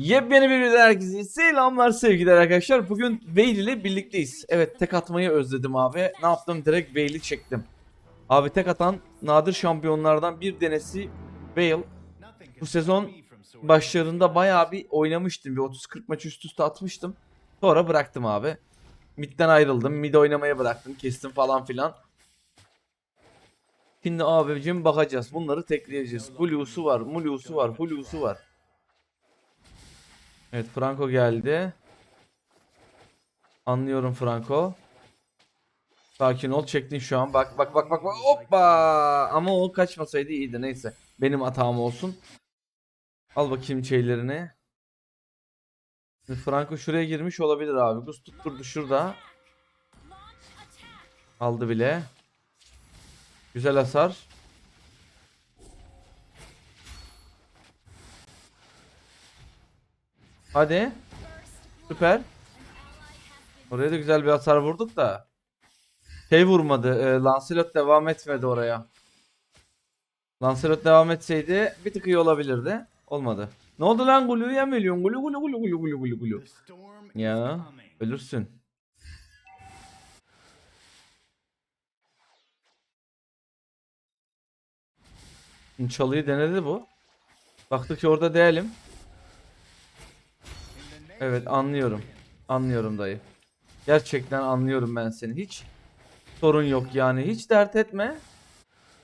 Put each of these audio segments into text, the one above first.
Yepyeni bir videodan herkese selamlar sevgiler arkadaşlar. Bugün Veil ile birlikteyiz. Evet tek atmayı özledim abi. Ne yaptım? Direkt Veil'i çektim. Abi tek atan nadir şampiyonlardan bir denesi Veil. Bu sezon başlarında bayağı bir oynamıştım. Bir 30-40 maç üst üste atmıştım. Sonra bıraktım abi. Mid'den ayrıldım. Mid oynamaya bıraktım. Kestim falan filan. Şimdi abicim bakacağız. Bunları tekleyeceğiz. Blue'su var, Mulu'su var, Hulu'su var. Evet Franco geldi. Anlıyorum Franco. Sakin ol çektin şu an. Bak bak bak bak bak. Hoppa! Ama o kaçmasaydı iyiydi neyse. Benim hatam olsun. Al bakayım şeylerini. Franco şuraya girmiş olabilir abi. Gus tutturdu şurada. Aldı bile. Güzel hasar. Hadi. Süper. Oraya da güzel bir hasar vurduk da. Şey vurmadı. E, Lancelot devam etmedi oraya. Lancelot devam etseydi bir tık iyi olabilirdi. Olmadı. Ne oldu lan Gulu yemiyorsun? Gulu gulu gulu gulu gulu gulu gulu. Ya ölürsün. Çalıyı denedi bu. Baktı ki orada değilim. Evet anlıyorum. Anlıyorum dayı. Gerçekten anlıyorum ben seni. Hiç sorun yok yani. Hiç dert etme.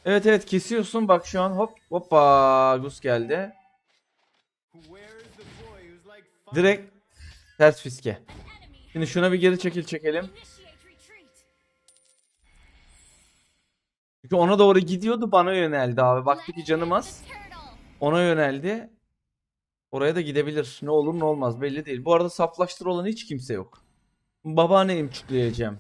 Evet evet kesiyorsun. Bak şu an hop hoppa Gus geldi. Direkt ters fiske. Şimdi şuna bir geri çekil çekelim. Çünkü ona doğru gidiyordu bana yöneldi abi. Baktı ki canım az. Ona yöneldi. Oraya da gidebilir. Ne olur ne olmaz belli değil. Bu arada saflaştır olan hiç kimse yok. Babaanne imçükleyeceğim.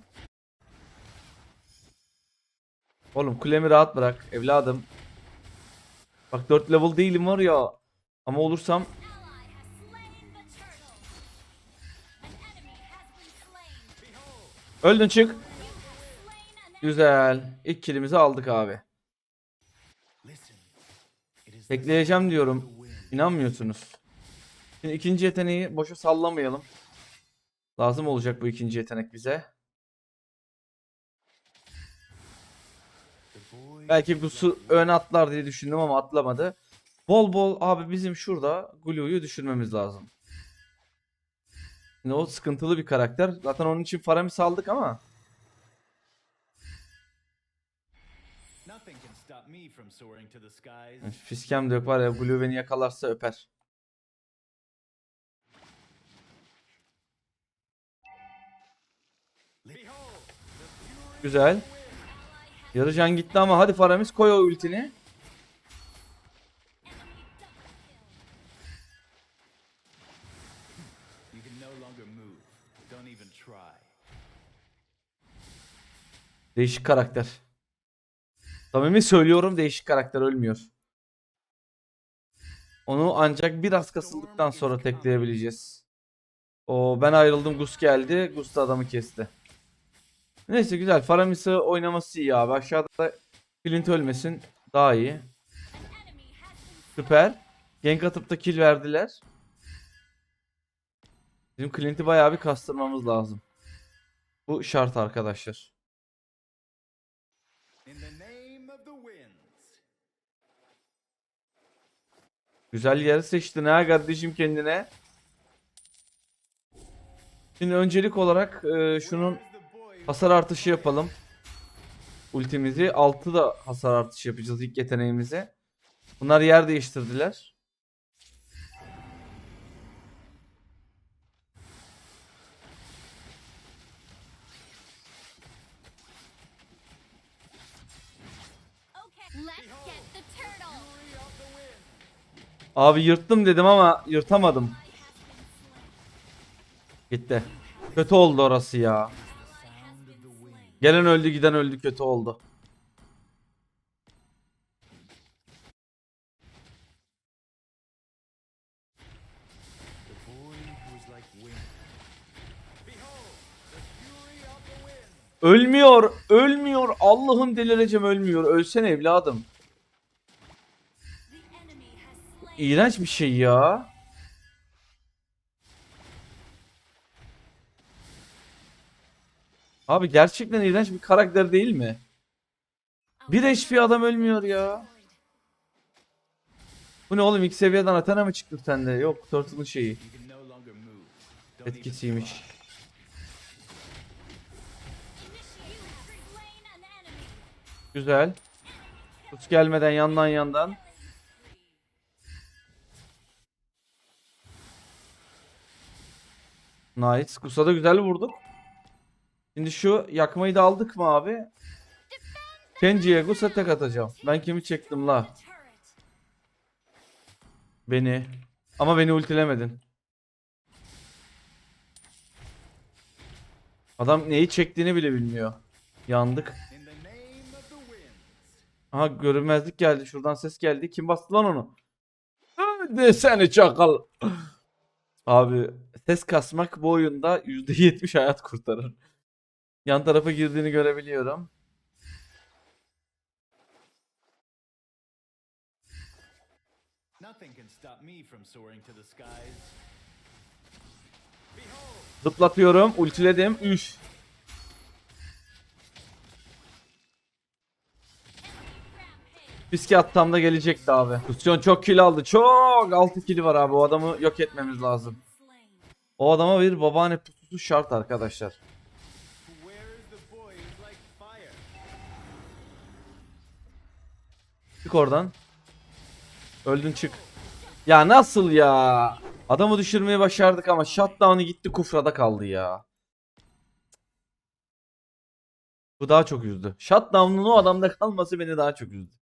Oğlum kulemi rahat bırak evladım. Bak 4 level değilim var ya. Ama olursam öldün çık. Güzel. İlk kilimizi aldık abi. Bekleyeceğim diyorum. İnanmıyorsunuz. Şimdi ikinci yeteneği boşa sallamayalım. Lazım olacak bu ikinci yetenek bize. Belki bu su ön atlar diye düşündüm ama atlamadı. Bol bol abi bizim şurada Glue'yu düşürmemiz lazım. Şimdi o sıkıntılı bir karakter. Zaten onun için Faramis aldık ama. Fiskem de yok var ya Glue beni yakalarsa öper. Güzel. Yarı can gitti ama hadi Faramis koy o ultini. Değişik karakter. Samimi söylüyorum değişik karakter ölmüyor. Onu ancak biraz kasıldıktan sonra tekleyebileceğiz. O ben ayrıldım Gus geldi. Gus da adamı kesti. Neyse güzel. Faramis'i oynaması iyi abi. Aşağıda Clint ölmesin. Daha iyi. Süper. Gank atıp da kill verdiler. Bizim Clint'i bayağı bir kastırmamız lazım. Bu şart arkadaşlar. Güzel yer seçtin ha kardeşim kendine. Şimdi öncelik olarak e, şunun hasar artışı yapalım. Ultimizi 6 da hasar artışı yapacağız ilk yeteneğimize. Bunlar yer değiştirdiler. Abi yırttım dedim ama yırtamadım. Gitti. Kötü oldu orası ya. Gelen öldü giden öldü kötü oldu. Ölmüyor, ölmüyor. Allah'ım delireceğim ölmüyor. Ölsene evladım. İğrenç bir şey ya. Abi gerçekten iğrenç bir karakter değil mi? Bir HP adam ölmüyor ya. Bu ne oğlum ilk seviyeden Athena mı çıktı sende? Yok Turtle'ın şeyi. Etkisiymiş. Güzel. Tut gelmeden yandan yandan. Nice. Kusa'da güzel vurduk. Şimdi şu yakmayı da aldık mı abi? Kenji'ye Gusa tek atacağım. Ben kimi çektim la? Beni. Ama beni ultilemedin. Adam neyi çektiğini bile bilmiyor. Yandık. Aha görünmezlik geldi. Şuradan ses geldi. Kim bastı lan onu? Hadi seni çakal. Abi ses kasmak bu oyunda %70 hayat kurtarır. Yan tarafa girdiğini görebiliyorum. Zıplatıyorum. Ultiledim. Üf. Fiske attam da gelecekti abi. Kusyon çok kill aldı. Çok. 6 kili var abi. O adamı yok etmemiz lazım. O adama bir babaanne pususu şart arkadaşlar. Çık oradan. Öldün çık. Ya nasıl ya? Adamı düşürmeyi başardık ama shutdown'ı gitti kufrada kaldı ya. Bu daha çok üzdü. Shutdown'un o adamda kalması beni daha çok üzdü.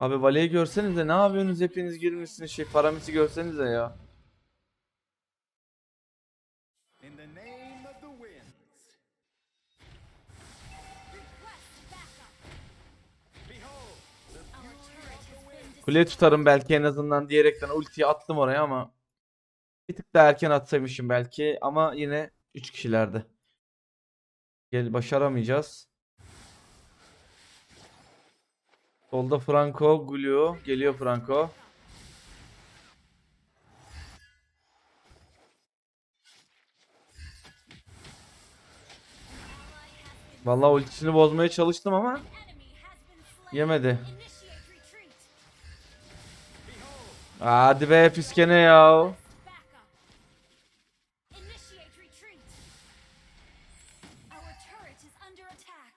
Abi Vale'yi görsenize ne yapıyorsunuz hepiniz girmişsiniz şey paramisi görsenize ya. Kule tutarım belki en azından diyerekten ultiyi attım oraya ama bir tık daha erken atsaymışım belki ama yine 3 kişilerdi. Gel başaramayacağız. Solda Franco, Gulio. Geliyor Franco. Vallahi ultisini bozmaya çalıştım ama yemedi. Hadi be fiskene ya. Initiate retreat. Our turret is under attack.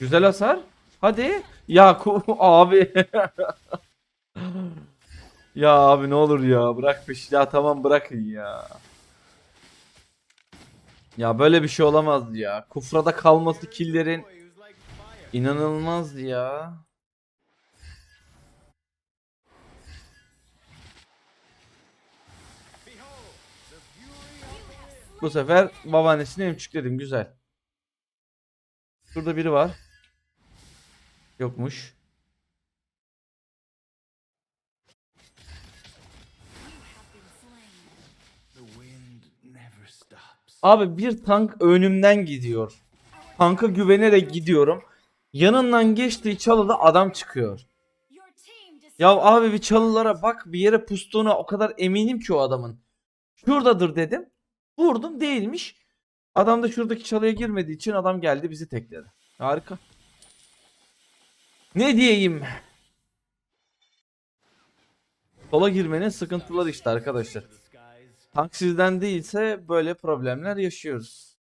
Güzel hasar. Hadi. Ya ku- abi. ya abi ne olur ya bırak peş. Ya tamam bırakın ya. Ya böyle bir şey olamaz ya. Kufrada kalması killerin Boy who's like fire. inanılmaz ya. Bu sefer babaannesini emçükledim güzel. Şurada biri var. Yokmuş. Abi bir tank önümden gidiyor. Tanka güvenerek gidiyorum. Yanından geçtiği çalıda adam çıkıyor. Ya abi bir çalılara bak bir yere pustuğuna o kadar eminim ki o adamın. Şuradadır dedim. Vurdum değilmiş. Adam da şuradaki çalıya girmediği için adam geldi bizi tekledi. Harika. Ne diyeyim? Sola girmenin sıkıntıları işte arkadaşlar. Tank sizden değilse böyle problemler yaşıyoruz.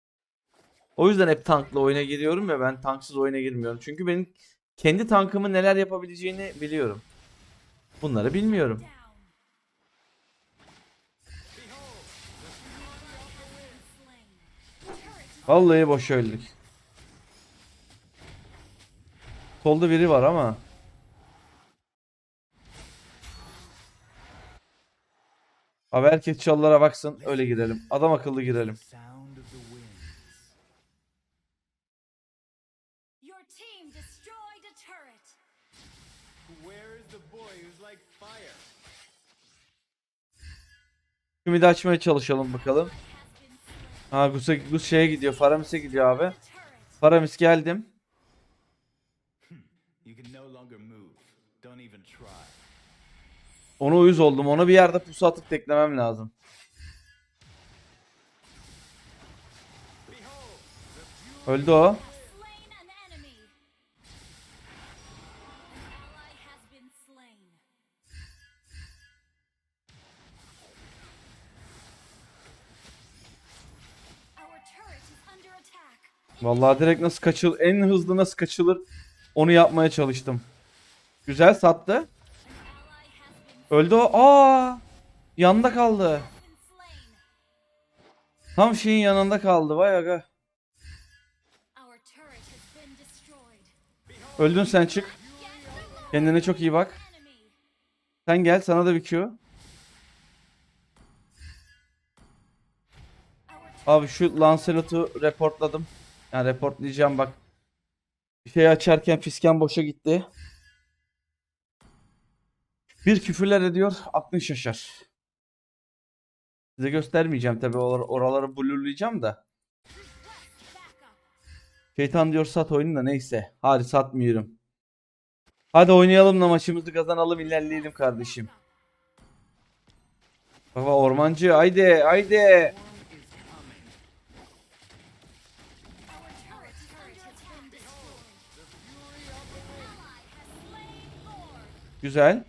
O yüzden hep tankla oyuna giriyorum ya ben tanksız oyuna girmiyorum. Çünkü benim kendi tankımın neler yapabileceğini biliyorum. Bunları bilmiyorum. Vallahi boş öldük. Solda biri var ama. Abi herkes çalılara baksın öyle girelim. Adam akıllı girelim. Sound of the winds. Your team destroyed a turret. Where is the boy who's like fire? Şimdi de açmaya çalışalım bakalım. Ha Gus'a Gus şeye gidiyor. Faramis'e gidiyor abi. Faramis geldim. Ona uyuz oldum. Onu bir yerde pusu atıp teklemem lazım. Öldü o. Vallahi direkt nasıl kaçıl en hızlı nasıl kaçılır onu yapmaya çalıştım. Güzel sattı. Öldü o. Aa! Yanında kaldı. Tam şeyin yanında kaldı. Vay aga. Öldün sen çık. Kendine çok iyi bak. Sen gel sana da bir Q. Abi şu Lancelot'u reportladım. Yani reportlayacağım bak. Bir şey açarken fisken boşa gitti. Bir küfürler ediyor, aklın şaşar. Size göstermeyeceğim tabi oraları blurlayacağım da. Şeytan diyor sat oyunu da neyse. Hadi satmıyorum. Hadi oynayalım da maçımızı kazanalım ilerleyelim kardeşim. Baba ormancı haydi haydi. Güzel.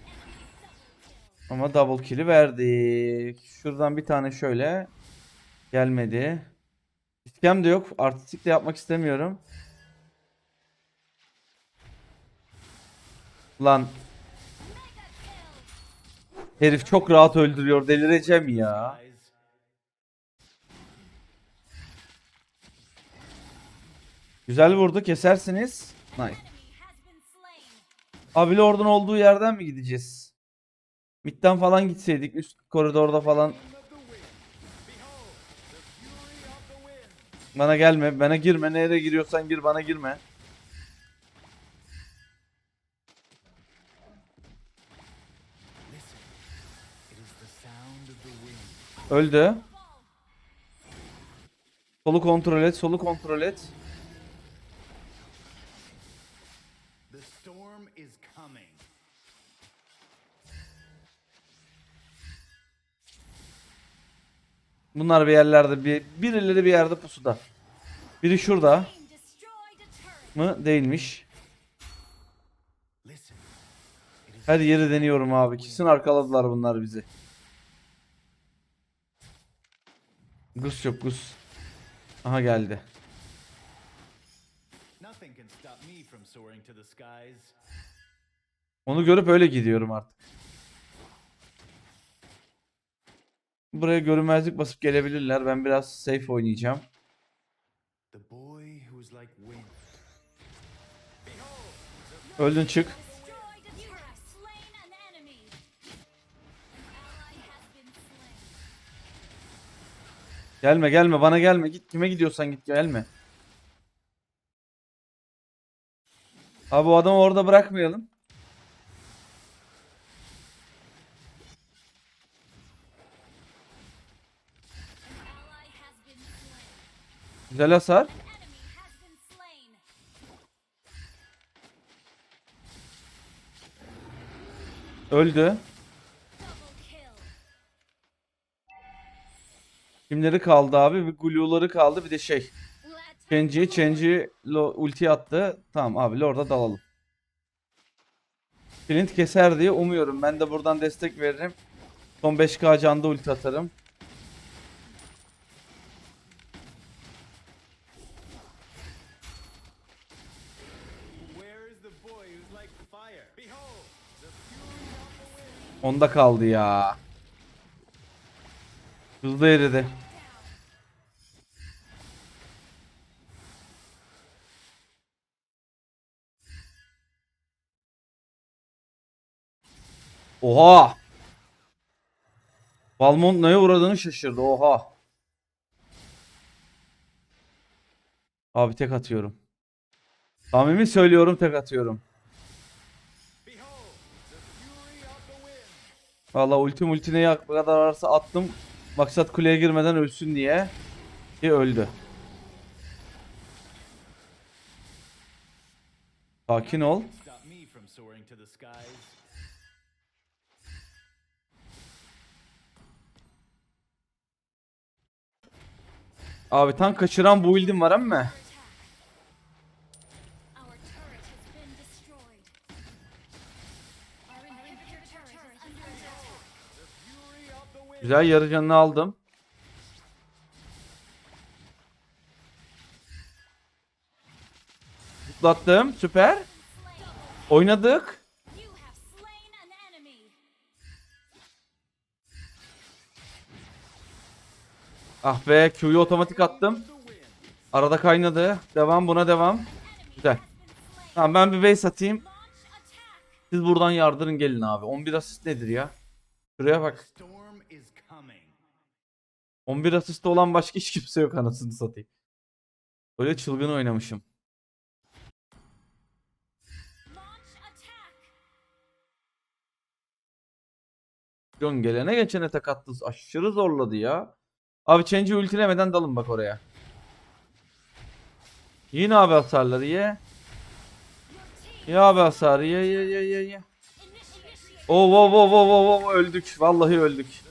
Ama double kill'i verdik. Şuradan bir tane şöyle. Gelmedi. İskem de yok. Artistik de yapmak istemiyorum. Lan. Herif çok rahat öldürüyor. Delireceğim ya. Güzel vurdu. Kesersiniz. Nice. Abi Lord'un olduğu yerden mi gideceğiz? Mid'den falan gitseydik. Üst koridorda falan. Bana gelme. Bana girme. Nereye giriyorsan gir. Bana girme. Öldü. Solu kontrol et. Solu kontrol et. Bunlar bir yerlerde. Bir, birileri bir yerde pusuda. Biri şurada mı? Değilmiş. Her yeri deniyorum abi. Kesin arkaladılar bunlar bizi. Gus yok Gus. Aha geldi. Onu görüp öyle gidiyorum artık. Buraya görünmezlik basıp gelebilirler. Ben biraz safe oynayacağım. Öldün çık. Gelme gelme bana gelme. Git kime gidiyorsan git gelme. Abi o adamı orada bırakmayalım. Güzel hasar. Öldü. Kimleri kaldı abi? Bir Glue'ları kaldı bir de şey. Chenji lo, ulti attı. Tamam abi Lord'a dalalım. Flint keser diye umuyorum. Ben de buradan destek veririm. Son 5k canda ulti atarım. Onda kaldı ya. Hızlı eridi. Oha! Valmont neye uğradığını şaşırdı. Oha! Abi tek atıyorum. Samimi söylüyorum tek atıyorum. Valla ulti multi ne kadar varsa attım. Maksat kuleye girmeden ölsün diye. Ki öldü. Sakin ol. Abi tank kaçıran bu build'im var ama. Güzel yarı canını aldım. Zıplattım. Süper. Oynadık. Ah be Q'yu otomatik attım. Arada kaynadı. Devam buna devam. Güzel. Tamam ben bir base atayım. Siz buradan yardırın gelin abi. 11 asist nedir ya? Şuraya bak. Storm is coming. 11 asist olan başka hiç kimse yok anasını satayım. Öyle çılgın oynamışım. John gelene geçene tek attı. Aşırı zorladı ya. Abi change'i ultilemeden dalın bak oraya. Yine abi hasarları ye. Ye abi hasarı ye ye ye ye ye. initiate. Oh wow wow wow wow wow öldük. Vallahi öldük.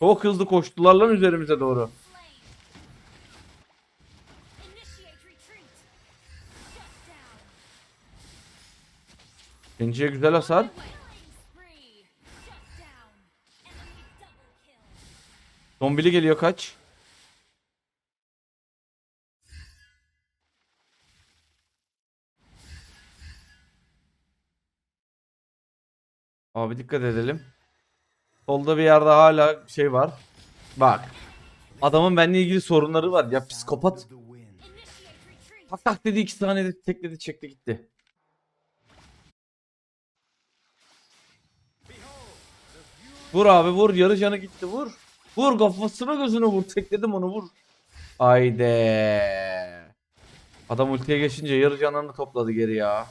Çok hızlı koştular lan üzerimize doğru. Change'e güzel hasar. Zombili geliyor kaç. Abi dikkat edelim. Solda bir yerde hala şey var. Bak. Adamın benimle ilgili sorunları var ya psikopat. Tak tak dedi iki tane de tekledi çekti gitti. Vur abi vur yarı canı gitti vur. Vur kafasına gözünü vur tekledim onu vur. Hayde. Adam ultiye geçince yarı canını topladı geri ya.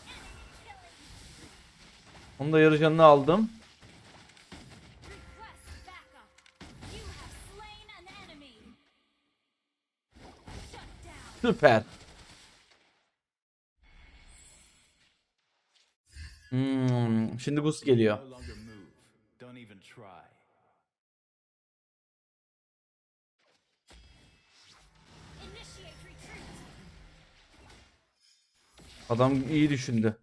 Onu da yarı canını aldım. Süper. Hmm, şimdi Gus geliyor. Adam iyi düşündü.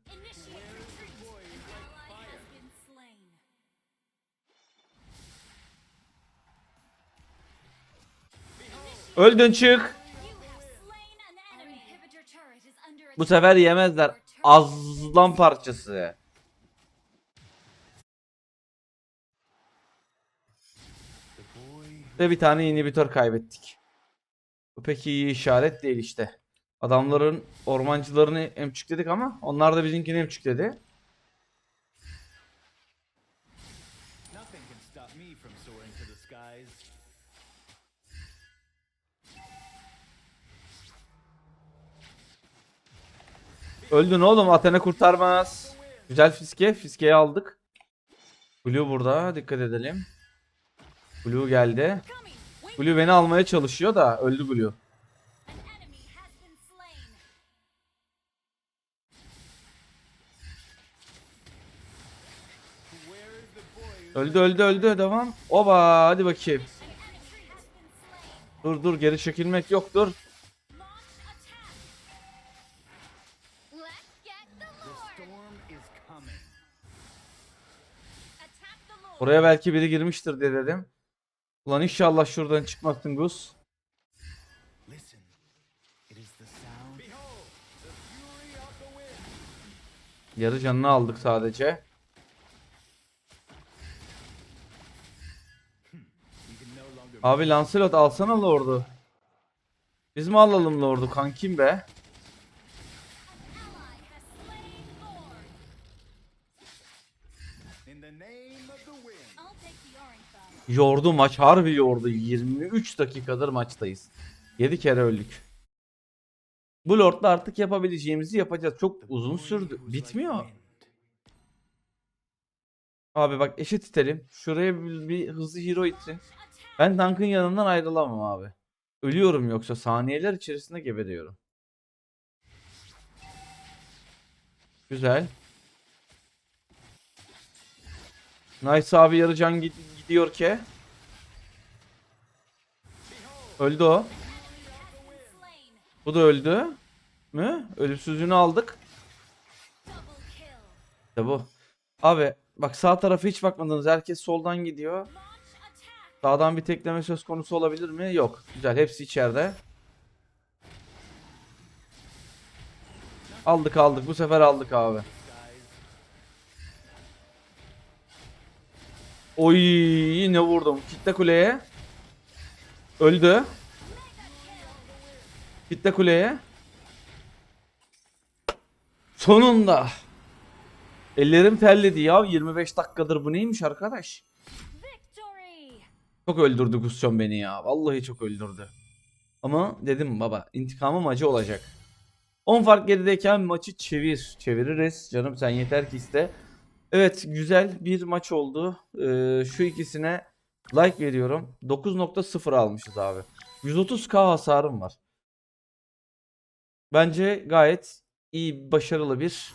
Öldün çık. Bu sefer yemezler. Azlan parçası. Ve bir tane inhibitor kaybettik. Bu pek iyi işaret değil işte. Adamların ormancılarını emçükledik ama onlar da bizimkini emçükledi. Öldün oğlum Athena kurtarmaz. Güzel fiske. Fiskeyi aldık. Blue burada. Dikkat edelim. Blue geldi. Blue beni almaya çalışıyor da öldü Blue. Öldü öldü öldü. Devam. Oba hadi bakayım. Dur dur geri çekilmek yoktur. Launch Oraya belki biri girmiştir diye dedim. Ulan inşallah şuradan çıkmazsın Gus. Yarı canını aldık sadece. Abi Lancelot alsana Lord'u. Biz mi alalım Lord'u kankim be? Yordu maç harbi yordu. 23 dakikadır maçtayız. 7 kere öldük. Bu Lord'la artık yapabileceğimizi yapacağız. Çok uzun sürdü. Bitmiyor. Abi bak eşit itelim. Şuraya bir, bir hızlı hero. Attack. Ben tankın yanından ayrılamam abi. Ölüyorum yoksa saniyeler içerisinde geberiyorum. Güzel. Nice abi yarı can gid- gidiyor ki. Öldü o. Bu da öldü. Mü? Ölümsüzlüğünü aldık. İşte bu. Abi bak sağ tarafa hiç bakmadınız. Herkes soldan gidiyor. Sağdan bir tekleme söz konusu olabilir mi? Yok. Güzel. Hepsi içeride. Aldık aldık. Bu sefer aldık abi. Oy ne vurdum. Kitle kuleye. Öldü. Kitle kuleye. Sonunda. Ellerim terledi ya. 25 dakikadır bu neymiş arkadaş? Çok öldürdü Gusyon beni ya. Vallahi çok öldürdü. Ama dedim baba intikamım acı olacak. 10 fark gerideyken maçı çevir. Çeviririz. Canım sen yeter ki iste. Evet güzel bir maç oldu. Ee, şu ikisine like veriyorum. 9.0 almışız abi. 130k hasarım var. Bence gayet iyi, başarılı bir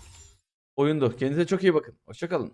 oyundu. Kendinize çok iyi bakın. Hoşçakalın.